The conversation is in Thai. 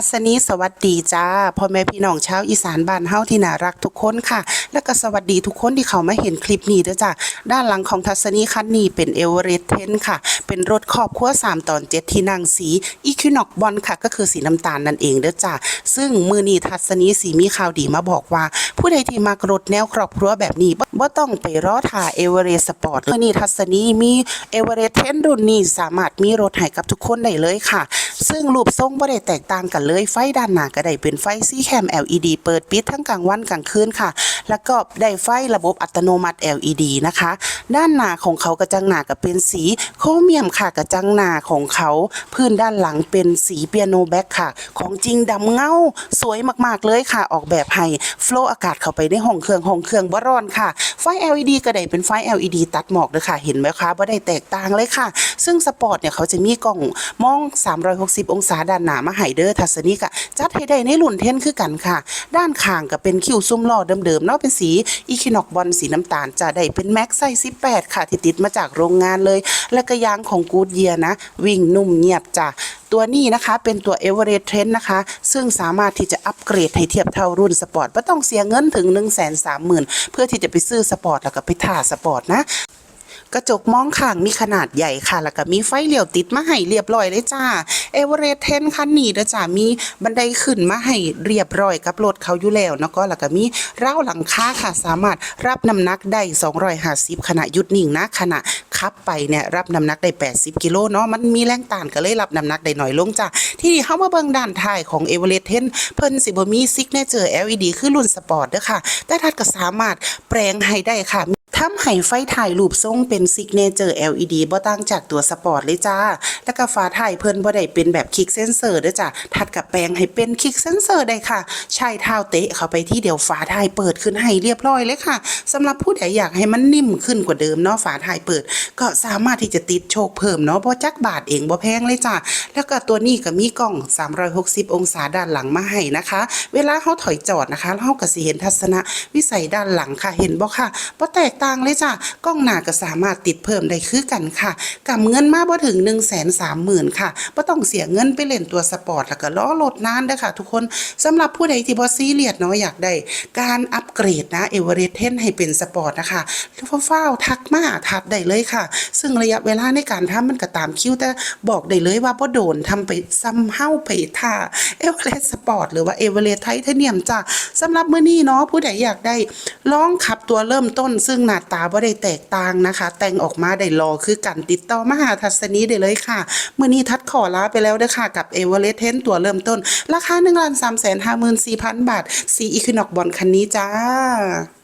ทัศนีสวัสดีจ้าพ่อแม่พี่น้องชาวอีสานบ้านเฮาที่น่ารักทุกคนค่ะ และก็สวัสดีทุกคนที่เขามาเห็นคลิปนี้ด้วยจ้าด้านหลังของทัศนีคันนี้เป็นเอเวอเรสต์เทนค่ะ เป็นรถครอบครัว3ตอน 7 ที่นั่งสีอีคินอกบอลค่ะ ก็คือสีน้ำตาลนั่นเองเด้อจ้าซึ่งมือนี้ทัศนีสีมีข่าวดีมาบอกว่า ผู้ใดที่มักรถแนวครอบครัวแบบนี้บ่บ่ต้องไปรอท่าเอเวอเรสต์สปอร์ตมือนี้ทัศนีมีเอเวอเรสต์เทนรุ่นนี้สามารถมีรถให้กับทุกคนได้เลยค่ะ ซึ่งรูปทรงบ่ได้แตกต่างกันเลย ไฟด้านหน้าก็ได้เป็นไฟสีแคม LED เปิดปิดทั้งกลางวันกลางคืนค่ะ แล้วก็ได้ไฟระบบอัตโนมัติ LED นะคะ ด้านหน้าของเขากระจังหน้าก็เป็นสีโครเมียมค่ะกระจังหน้าของเขาพื้นด้านหลังเป็นสีเปียโนแบ็กค่ะ ของจริงดำเงาสวยมากๆเลยค่ะ ออกแบบให้ โฟล์อากาศเข้าไปในห้องเครื่องห้องเครื่องบ่ร้อนค่ะ ไฟ LED ก็ได้เป็นไฟ LED ตัดหมอกเลยค่ะ เห็นไหมคะบ่ได้แตกต่างเลยค่ะ ซึ่งสปอร์ตเนี่ยเขาจะมีกล้องมอง 360 องศาด้านหน้ามาให้เด้อทัศนีกะจัดให้ได้ในรุ่นเทนคือกันค่ะ ด้านข้างก็เป็นคิวซุ้มล้อเดิมๆเนาะเป็นสีอีคินอกบอลสีน้ำตาลจะได้เป็นแม็กไซส์18 ค่ะที่ติดมาจากโรงงานเลย และก็ยางของกูดเยียนะ วิ่งนุ่มเงียบจ้ะตัวนี้นะคะเป็นตัว e v e r e s t Trend นะคะ ซึ่งสามารถที่จะอัปเกรดให้เทียบเท่ารุ่นสปอร์ตไม่ต้องเสียเงินถึง 1 3 0 0 0 0 เพื่อที่จะไปซื้อสปอร์ตแล้วก็ไปท่าสปอร์ตนะ กระจกมองข้างมีขนาดใหญ่ค่ะ แล้วก็มีไฟเหลี้ยวติดมาให้เรียบร้อยเลยจ้าเอเวอเรสต์เทนคันนี้เด้อจ้ามีบันไดขึ้นมาให้เรียบร้อยกับรถเขาอยู่แล้วเนาะก็แล้วก็มีราวหลังคาค่ะสามารถรับน้ำหนักได้ 250 ขณะยุดนิ่งนะขณะขับไปเนี่ยรับน้ำหนักได้ 80 กิโลเนาะมันมีแรงต้านก็เลยรับน้ำหนักได้หน่อยลงจ้าที่นี่เฮามาเบิ่งด้านท้ายของเอเวอเรสต์เทนเพิ่นสิบ่มีซิกเนเจอร์ LED คือรุ่นสปอร์ตเด้อค่ะ แต่ทัดก็สามารถแปลงให้ได้ค่ะ ทำให้ไฟถ่ายรูปทรงเป็นซิกเนเจอร์ LED บ่ต่างจากตัวสปอร์ตเลยจ้า แล้วก็ฝาถ่ายเพิ่นบ่ได้เป็นแบบคลิกเซนเซอร์ด้อจ้ะถัดกับแปลงให้เป็นคลิกเซนเซอร์ได้ค่ะ ใช้เท้าเตะเข้าไปที่เดียวฝาถ่ายเปิดขึ้นให้เรียบร้อยเลยค่ะสำหรับผู้ใดอยากให้มันนิ่มขึ้นกว่าเดิมเนาะฝาถ่ายเปิด ก็สามารถที่จะติดโชคเพิ่มเนาะบ่จักบาทเองบ่แพงเลยจ้ะแล้วก็ตัวนี้ก็มีกล้อง 360 องศาด้านหลังมาให้นะคะ เวลาเฮาถอยจอดนะคะเฮาก็สิเห็นทัศนวิสัยด้านหลังค่ะเห็นบ่ค่ะบ่แตกต่างเลยจ้ะกล้องหน้าก็สามารถติดเพิ่มได้คือกันค่ะกำเงินมาบ่ถึง1 3 0 0 0 0ค่ะบ่ต้องเสียเงินไปเล่นตัวสปอร์ตแล้วก็ล้อรถนานเด้อค่ะ ทุกคนสำหรับผู้ใดที่บ่ซีเรียสเนาะอยากได้ การอัปเกรดนะเอเวอเรสต์เทนให้เป็นสปอร์ตนะคะฟ้าวๆทักมาทักได้เลยค่ะซึ่งระยะเวลาในการทำมันก็ตามคิวแต่บอกได้เลยว่าบ่โดนทำไปซ้ำเฮ้าไปท่าเอเวอเรสต์สปอร์ตหรือว่าเอเวอเรสต์ไทเทเนียมจ้ะสำหรับมื้อนี้เนาะผู้ใดอยากได้ลองขับตัวเริ่มต้น ซึ่งหน้าตาบ่ได้แตกต่างนะคะ แต่งออกมาได้รอคือกันติดต่อมาหาทัศนีได้เลยค่ะมื้อนี้ทัดขอลาไปแล้วเด้อค่ะกับเอเวอเรสต์เทนตัวเริ่มต้น ราคา1 3 5 4 0 0 0 บาทสีอีคินอกบอลคันนี้จ้า